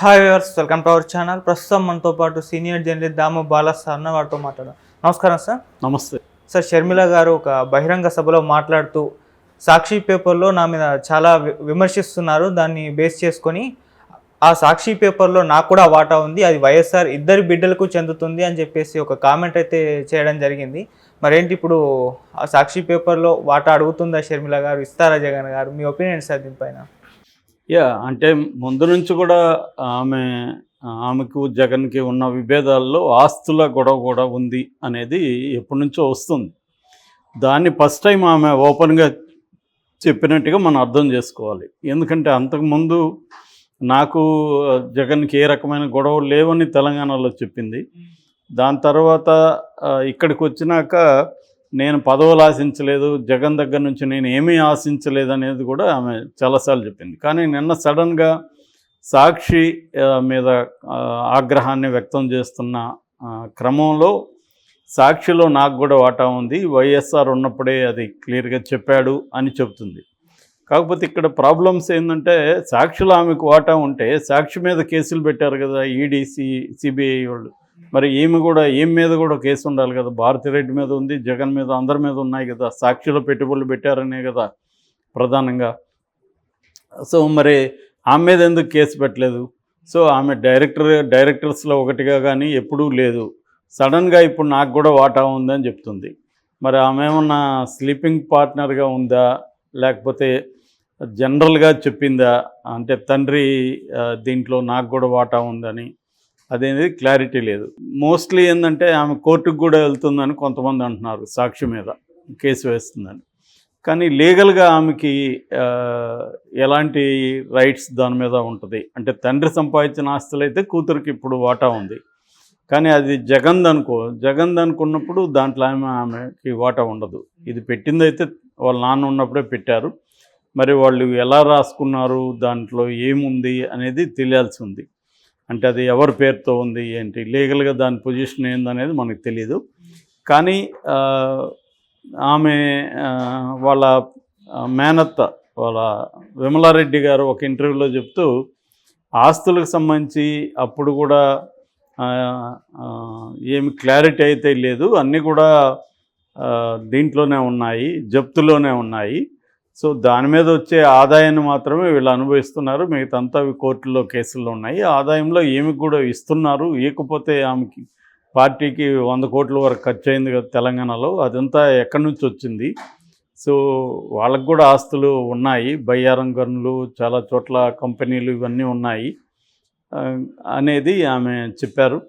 Hi viewers welcome to our channel ప్రస్తుతం మనతో పాటు senior journalist Damu Bala sir అన్న వారితో మాట్లాడాం నమస్కారం సార్ నమస్తే. సార్ షర్మిల గారు ఒక బహిరంగ సభలో మాట్లాడుతూ సాక్షి పేపర్లో నా మీద చాలా విమర్శిస్తున్నారు. దాన్ని బేస్ చేసుకొని ఆ సాక్షి పేపర్లో నాకు కూడా వాటా ఉంది. అది వైఎస్ఆర్ ఇద్దరి బిడ్డలకు చెందుతుంది అని చెప్పేసి ఒక కామెంట్ అయితే చేయడం జరిగింది. మరేంటి ఇప్పుడు ఆ సాక్షి పేపర్లో వాటా అడుగుతుందా షర్మిల గారు? ఇస్తారా జగన్ గారు? మీ ఒపీనియన్ సార్ దీనిపైన. యా అంటే ముందు నుంచి కూడా ఆమె ఆమెకు జగన్కి ఉన్న విభేదాల్లో ఆస్తుల గొడవ కూడా ఉంది అనేది ఎప్పటి నుంచో వస్తుంది. దాన్ని ఫస్ట్ టైం ఆమె ఓపెన్గా చెప్పినట్టుగా మనం అర్థం చేసుకోవాలి. ఎందుకంటే అంతకుముందు నాకు జగన్కి ఏ రకమైన గొడవలు లేవని తెలంగాణలో చెప్పింది. దాని తర్వాత ఇక్కడికి వచ్చినాక నేను పదవులు ఆశించలేదు జగన్ దగ్గర నుంచి నేను ఏమీ ఆశించలేదు అనేది కూడా ఆమె చాలాసార్లు చెప్పింది. కానీ నిన్న సడన్గా సాక్షి మీద ఆగ్రహాన్ని వ్యక్తం చేస్తున్న క్రమంలో సాక్షిలో నాకు కూడా వాటా ఉంది. వైఎస్ఆర్ ఉన్నప్పుడే అది క్లియర్గా చెప్పాడు అని చెప్తుంది కాకపోతే ఇక్కడ ప్రాబ్లమ్స్ ఏంటంటే సాక్షిలో ఆమెకు వాటా ఉంటే సాక్షి మీద కేసులు పెట్టారు కదా ఈడీసీ సిబిఐ వాళ్ళు. మరి ఈమె కూడా ఏం మీద కూడా కేసు ఉండాలి కదా. భారతిరెడ్డి మీద ఉంది జగన్ మీద అందరి మీద ఉన్నాయి కదా. సాక్షిలో పెట్టుబడులు పెట్టారనే కదా ప్రధానంగా. సో మరి ఆమె మీద ఎందుకు కేసు పెట్టలేదు? సో ఆమె డైరెక్టర్ డైరెక్టర్స్లో ఒకటిగా కానీ ఎప్పుడూ లేదు. సడన్గా ఇప్పుడు నాకు కూడా వాటా ఉందని చెప్తుంది. మరి ఆమె ఏమన్నా స్లీపింగ్ పార్ట్నర్గా ఉందా? లేకపోతే జనరల్గా చెప్పిందా? అంటే తండ్రి దీంట్లో నాకు కూడా వాటా ఉందని. అదేది? క్లారిటీ లేదు. మోస్ట్లీ ఏంటంటే ఆమె కోర్టుకు కూడా వెళ్తుందని కొంతమంది అంటున్నారు సాక్షి మీద కేసు వేస్తుందని. కానీ లీగల్గా ఆమెకి ఎలాంటి రైట్స్ దాని మీద ఉంటుంది? అంటే తండ్రి సంపాదించిన ఆస్తులు అయితే కూతురికి ఇప్పుడు వాటా ఉంది. కానీ అది జగన్ అనుకో జగన్ అనుకున్నప్పుడు దాంట్లో ఆమె ఆమెకి వాటా ఉండదు. ఇది పెట్టిందైతే వాళ్ళ నాన్న ఉన్నప్పుడే పెట్టారు. మరి వాళ్ళు ఎలా రాసుకున్నారు? దాంట్లో ఏముంది? అనేది తెలియాల్సి ఉంది. అంటే అది ఎవరి పేరుతో ఉంది ఏంటి? లీగల్గా దాని పొజిషన్ ఏందనేది మనకు తెలియదు కానీ ఆమె వాళ్ళ మేనత్త వాళ్ళ విమలారెడ్డి గారు ఒక ఇంటర్వ్యూలో చెప్తూ ఆస్తులకు సంబంధించి అప్పుడు కూడా ఏమి క్లారిటీ అయితే లేదు. అన్నీ కూడా దీంట్లోనే ఉన్నాయి జప్తులోనే ఉన్నాయి. సో దాని మీద వచ్చే ఆదాయాన్ని మాత్రమే వీళ్ళు అనుభవిస్తున్నారు. మిగతాంతా అవి కోర్టులో కేసుల్లో ఉన్నాయి. ఆదాయంలో ఏమి కూడా ఇస్తున్నారు. ఇవ్వకపోతే ఆమెకి పార్టీకి వంద కోట్ల వరకు ఖర్చు అయింది కదా తెలంగాణలో. అదంతా ఎక్కడి నుంచి వచ్చింది? సో వాళ్ళకు కూడా ఆస్తులు ఉన్నాయి. బయ్యారం గనులు చాలా చోట్ల కంపెనీలు ఇవన్నీ ఉన్నాయి. అనేది ఆమె చెప్పారు.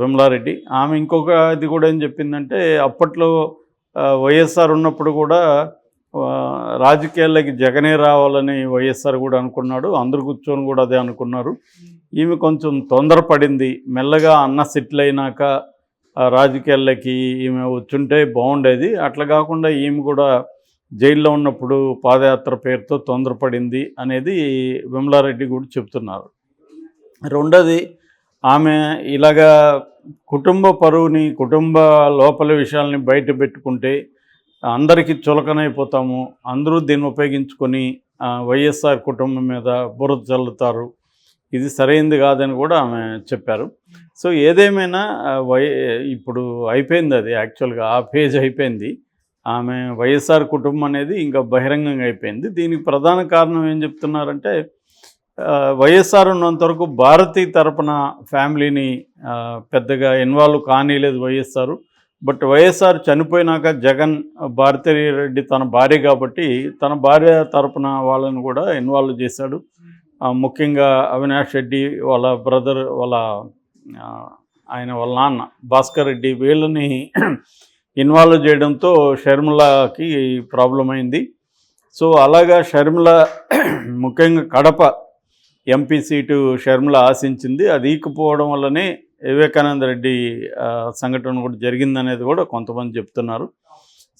విమలారెడ్డి. ఆమె ఇంకొక ఇది కూడా ఏం చెప్పిందంటే అప్పట్లో వైఎస్ఆర్ ఉన్నప్పుడు కూడా రాజకీయాల్లోకి జగనే రావాలని వైఎస్ఆర్ కూడా అనుకున్నాడు అందరు కూర్చొని కూడా అదే అనుకున్నారు. ఈమె కొంచెం తొందరపడింది. మెల్లగా అన్న సెటిల్ అయినాక ఆ, రాజకీయాల్లోకి ఈమె వచ్చుంటే బాగుండేది. అట్లా కాకుండా ఈమె కూడా జైల్లో ఉన్నప్పుడు పాదయాత్ర పేరుతో తొందరపడింది అనేది విమలారెడ్డి కూడా చెప్తున్నారు. రెండోది ఆమె ఇలాగా కుటుంబ పరువుని కుటుంబ లోపల విషయాల్ని బయట పెట్టుకుంటే అందరికీ చులకనైపోతాము. అందరూ దీన్ని ఉపయోగించుకొని వైఎస్ఆర్ కుటుంబం మీద బురద చల్లుతారు ఇది సరైంది కాదని కూడా ఆమె చెప్పారు. సో ఏదేమైనా వై ఇప్పుడు అయిపోయింది అది. యాక్చువల్గా ఆ పేజ్ అయిపోయింది. ఆమె వైఎస్ఆర్ కుటుంబం అనేది ఇంకా బహిరంగంగా అయిపోయింది. దీనికి ప్రధాన కారణం ఏం చెప్తున్నారంటే వైఎస్ఆర్ ఉన్నంతవరకు భారతీ తరపున ఫ్యామిలీని పెద్దగా ఇన్వాల్వ్ కానీలేదు వైఎస్ఆర్. బట్ వైఎస్ఆర్ చనిపోయినాక జగన్ భారతిరెడ్డి తన భార్య కాబట్టి తన భార్య తరపున వాళ్ళని కూడా ఇన్వాల్వ్ చేశాడు. ముఖ్యంగా అవినాష్ రెడ్డి వాళ్ళ బ్రదర్ వాళ్ళ ఆయన వాళ్ళ నాన్న భాస్కర్ రెడ్డి వీళ్ళని ఇన్వాల్వ్ చేయడంతో షర్మిలకి ప్రాబ్లం అయింది. సో అలాగా షర్మిల ముఖ్యంగా కడప ఎంపీ సీటు షర్మిల ఆశించింది. అది ఈకపోవడం వల్లనే వివేకానంద రెడ్డి సంఘటన కూడా జరిగిందనేది కూడా కొంతమంది చెప్తున్నారు.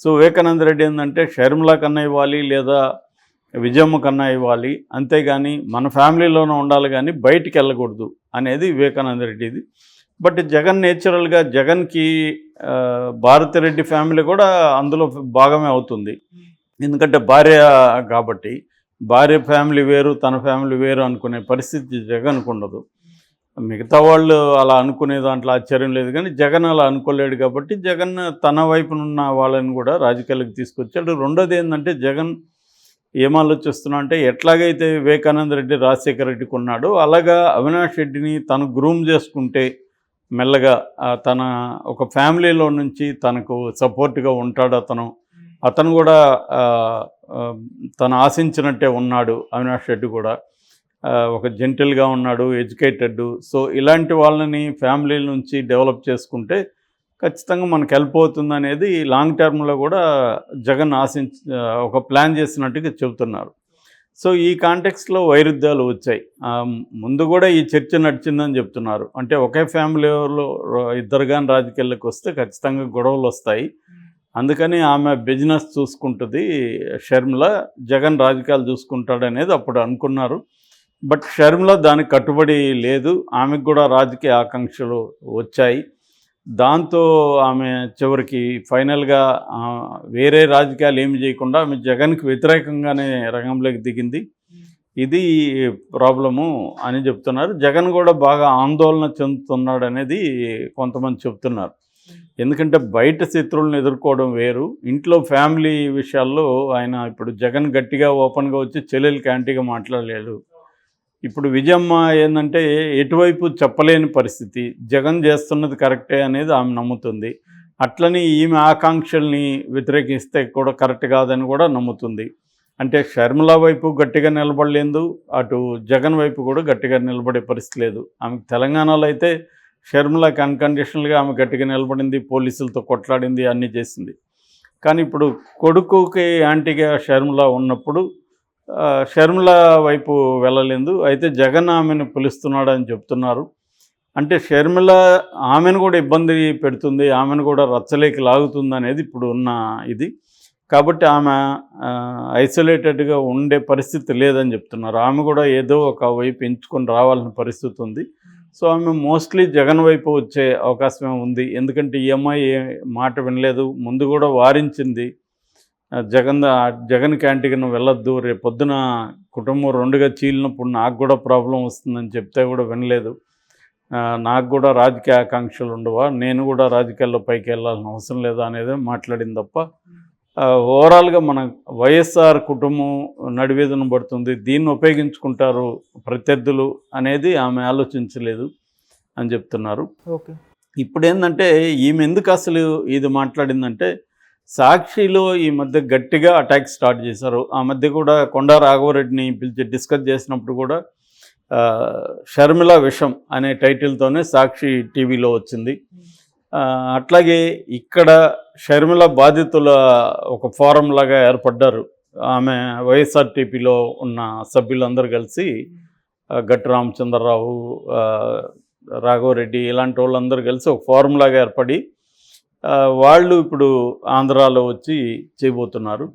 సో వివేకానంద రెడ్డి ఏంటంటే షర్మిలా కన్నా ఇవ్వాలి లేదా విజయమ్మ కన్నా ఇవ్వాలి అంతేగాని మన ఫ్యామిలీలోనే ఉండాలి కానీ బయటికి వెళ్ళకూడదు అనేది వివేకానంద రెడ్డిది. బట్ జగన్ నేచురల్గా జగన్కి భారతి భారతిరెడ్డి ఫ్యామిలీ కూడా అందులో భాగమే అవుతుంది. ఎందుకంటే భార్య కాబట్టి భార్య ఫ్యామిలీ వేరు తన ఫ్యామిలీ వేరు అనుకునే పరిస్థితి జగన్కు ఉండదు. మిగతా వాళ్ళు అలా అనుకునే దాంట్లో ఆశ్చర్యం లేదు కానీ జగన్ అలా అనుకోలేడు కాబట్టి జగన్ తన వైపునున్న వాళ్ళని కూడా రాజకీయాలకు తీసుకొచ్చాడు. రెండోది ఏంటంటే జగన్ ఏం ఆలోచిస్తున్నా అంటే ఎట్లాగైతే వివేకానంద రెడ్డి రాజశేఖర రెడ్డికి ఉన్నాడో అలాగా అవినాష్ రెడ్డిని తను గ్రూమ్ చేసుకుంటే మెల్లగా తన ఒక ఫ్యామిలీలో నుంచి తనకు సపోర్ట్గా ఉంటాడు అతను. అతను కూడా తను ఆశించినట్టే ఉన్నాడు అవినాష్ రెడ్డి కూడా. ఒక జెంటిల్గా ఉన్నాడు ఎడ్యుకేటెడ్. సో ఇలాంటి వాళ్ళని ఫ్యామిలీ నుంచి డెవలప్ చేసుకుంటే ఖచ్చితంగా మనకు హెల్ప్ అవుతుంది అనేది లాంగ్ టర్మ్లో కూడా జగన్ ఆశించి ఒక ప్లాన్ చేసినట్టుగా చెబుతున్నారు. సో ఈ కాంటెక్స్లో వైరుధ్యాలు వచ్చాయి. ముందు కూడా ఈ చర్చ నడిచిందని చెప్తున్నారు. అంటే ఒకే ఫ్యామిలీలో ఇద్దరు కానీ రాజకీయాలకు వస్తే ఖచ్చితంగా గొడవలు వస్తాయి. అందుకని ఆమె బిజినెస్ చూసుకుంటుంది. షర్మిల జగన్ రాజకీయాలు చూసుకుంటాడు అనేది అప్పుడు అనుకున్నారు. బట్ షర్మిల దానికి కట్టుబడి లేదు. ఆమెకు కూడా రాజకీయ ఆకాంక్షలు వచ్చాయి. దాంతో ఆమె చివరికి ఫైనల్గా వేరే రాజకీయాలు ఏమి చేయకుండా ఆమె జగన్కి వ్యతిరేకంగానే రంగంలోకి దిగింది. ఇది ప్రాబ్లము అని చెప్తున్నారు. జగన్ కూడా బాగా ఆందోళన చెందుతున్నాడు అనేది కొంతమంది చెప్తున్నారు. ఎందుకంటే బయట శత్రువులను ఎదుర్కోవడం వేరు. ఇంట్లో ఫ్యామిలీ విషయాల్లో ఆయన ఇప్పుడు జగన్ గట్టిగా ఓపెన్గా వచ్చి చెల్లెలకి యాంటీగా మాట్లాడలేడు ఇప్పుడు విజయమ్మ ఏంటంటే ఎటువైపు చెప్పలేని పరిస్థితి జగన్ చేస్తున్నది కరెక్టే అనేది ఆమె నమ్ముతుంది. అట్లని ఈమె ఆకాంక్షల్ని వ్యతిరేకిస్తే కూడా కరెక్ట్ కాదని కూడా నమ్ముతుంది. అంటే షర్మిల వైపు గట్టిగా నిలబడలేదు అటు జగన్ వైపు కూడా గట్టిగా నిలబడే పరిస్థితి లేదు. ఆమెకు తెలంగాణలో అయితే షర్మిలకి అన్కండిషనల్గా ఆమె గట్టిగా నిలబడింది పోలీసులతో కొట్లాడింది అన్నీ చేసింది. కానీ ఇప్పుడు కొడుకుకి యాంటీగా షర్మిల ఉన్నప్పుడు షర్మిల వైపు వెళ్ళలేదు. అయితే జగన్ ఆమెను పిలుస్తున్నాడని చెప్తున్నారు. అంటే షర్మిల ఆమెను కూడా ఇబ్బంది పెడుతుంది ఆమెను కూడా రచ్చలేకి లాగుతుంది అనేది ఇప్పుడు ఉన్న ఇది. కాబట్టి ఆమె ఐసోలేటెడ్గా ఉండే పరిస్థితి లేదని చెప్తున్నారు. ఆమె కూడా ఏదో ఒక వైపు ఎంచుకొని రావాల్సిన పరిస్థితి ఉంది. సో ఆమె మోస్ట్లీ జగన్ వైపు వచ్చే అవకాశమే ఉంది? ఎందుకంటే ఈ అమ్మాయి ఏ మాట వినలేదు. ముందు కూడా వారించింది. జగన్ జగన్ క్యాంటీన్కి నువ్వు వెళ్ళొద్దు రేపు పొద్దున కుటుంబం రెండుగా చీలినప్పుడు నాకు కూడా ప్రాబ్లం వస్తుందని చెప్తే కూడా వినలేదు. నాకు కూడా రాజకీయ ఆకాంక్షలు ఉండవా? నేను కూడా రాజకీయాల్లో పైకి వెళ్ళాల్సిన అవసరం లేదా అనేది మాట్లాడింది తప్ప ఓవరాల్గా మన వైఎస్ఆర్ కుటుంబం నడివేదన పడుతుంది. దీన్ని ఉపయోగించుకుంటారు ప్రత్యర్థులు అనేది ఆమె ఆలోచించలేదు అని చెప్తున్నారు. ఓకే. ఇప్పుడు ఏంటంటే ఈమె ఎందుకు అసలు ఇది మాట్లాడిందంటే సాక్షిలో ఈ మధ్య గట్టిగా అటాక్ స్టార్ట్ చేశారు. ఆ మధ్య కూడా కొండా రాఘవరెడ్డిని పిలిచి డిస్కస్ చేసినప్పుడు కూడా షర్మిల విషం అనే టైటిల్తోనే సాక్షి టీవీలో వచ్చింది. అట్లాగే ఇక్కడ షర్మిల బాధితుల ఒక ఫోరం లాగా ఏర్పడ్డారు. ఆమె వైఎస్ఆర్టీపీలో ఉన్న సభ్యులందరూ కలిసి గట్టు గట్టి రామచంద్రరావు రాఘవరెడ్డి ఇలాంటి వాళ్ళందరూ కలిసి ఒక ఫోరం లాగా ఏర్పడి వాళ్ళు ఇప్పుడు ఆంధ్రాలో వచ్చి చేయబోతున్నారు.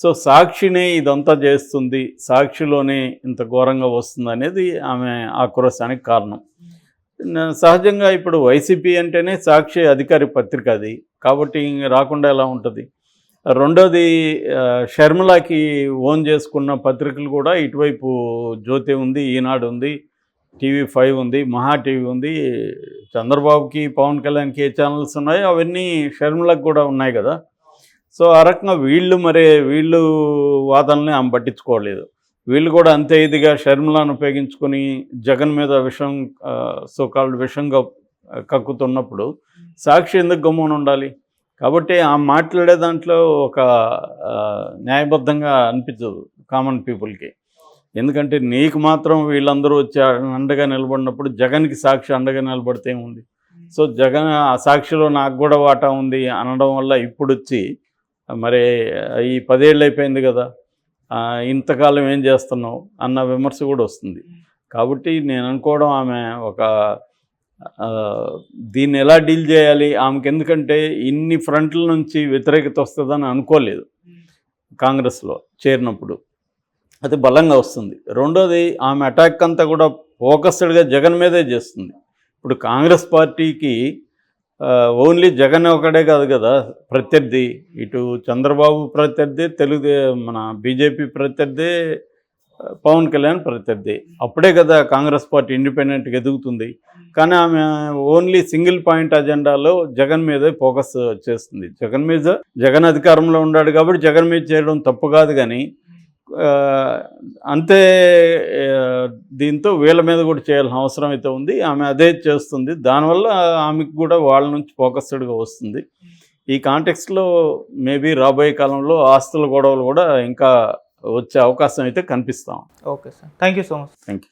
సో సాక్షినే ఇదంతా చేస్తుంది సాక్షిలోనే ఇంత ఘోరంగా వస్తుంది అనేది ఆమె ఆక్రోశానికి కారణం. సహజంగా ఇప్పుడు వైసీపీ అంటేనే సాక్షి అధికారి పత్రిక అది. కాబట్టి రాకుండా ఎలా ఉంటుంది? రెండోది షర్మిలాకి ఓన్ చేసుకున్న పత్రికలు కూడా ఇటువైపు జ్యోతి ఉంది ఈనాడు ఉంది. టీవీ ఫైవ్ ఉంది మహా టీవీ ఉంది. చంద్రబాబుకి పవన్ కళ్యాణ్కి ఏ ఛానల్స్ ఉన్నాయో అవన్నీ షర్మిలకు కూడా ఉన్నాయి కదా. సో ఆ రకంగా వీళ్ళు మరి వీళ్ళు వాదనల్ని ఆమె పట్టించుకోలేదు. వీళ్ళు కూడా అంతే ఇదిగా షర్మిలాను ఉపయోగించుకొని జగన్ మీద విషం సో విషంగా కక్కుతున్నప్పుడు సాక్షి ఎందుకు గమ్మున ఉండాలి? కాబట్టి ఆ మాట్లాడే దాంట్లో ఒక న్యాయబద్ధంగా అనిపించదు కామన్ పీపుల్కి ఎందుకంటే నీకు మాత్రం వీళ్ళందరూ వచ్చి అండగా నిలబడినప్పుడు జగన్కి సాక్షి అండగా నిలబడితే ఉంది సో జగన్ ఆ సాక్షిలో నాకు కూడా వాటా ఉంది అనడం వల్ల ఇప్పుడు వచ్చి మరి ఈ పదేళ్ళు అయిపోయింది కదా ఇంతకాలం ఏం చేస్తున్నావు అన్న విమర్శ కూడా వస్తుంది. కాబట్టి నేను అనుకోవడం ఆమె ఒక దీన్ని ఎలా డీల్ చేయాలి? ఆమెకి ఎందుకంటే ఇన్ని ఫ్రంట్ల నుంచి వ్యతిరేకత వస్తుందని అనుకోలేదు కాంగ్రెస్లో చేరినప్పుడు. అది బలంగా వస్తుంది. రెండోది ఆమె అటాక్ అంతా కూడా ఫోకస్డ్గా జగన్ మీదే చేస్తుంది. ఇప్పుడు కాంగ్రెస్ పార్టీకి ఓన్లీ జగన్ ఒకడే కాదు కదా ప్రత్యర్థి. ఇటు చంద్రబాబు ప్రత్యర్థి తెలుగు మన బీజేపీ ప్రత్యర్థి పవన్ కళ్యాణ్ ప్రత్యర్థి. అప్పుడే కదా కాంగ్రెస్ పార్టీ ఇండిపెండెంట్గా ఎదుగుతుంది. కానీ ఆమె ఓన్లీ సింగిల్ పాయింట్ అజెండాలో జగన్ మీదే ఫోకస్ చేస్తుంది. జగన్ మీద జగన్ అధికారంలో ఉన్నాడు కాబట్టి జగన్ మీద చేయడం తప్పు కాదు కానీ అంతే దీంతో వీళ్ళ మీద కూడా చేయాల్సిన అవసరం అయితే ఉంది. ఆమె అదే చేస్తుంది. దానివల్ల ఆమెకు కూడా వాళ్ళ నుంచి ఫోకస్డ్గా వస్తుంది. ఈ కాంటెక్స్ట్లో మేబీ రాబోయే కాలంలో ఆస్తుల గొడవలు కూడా ఇంకా వచ్చే అవకాశం అయితే కనిపిస్తాం okay sir. Thank you so much. Thank you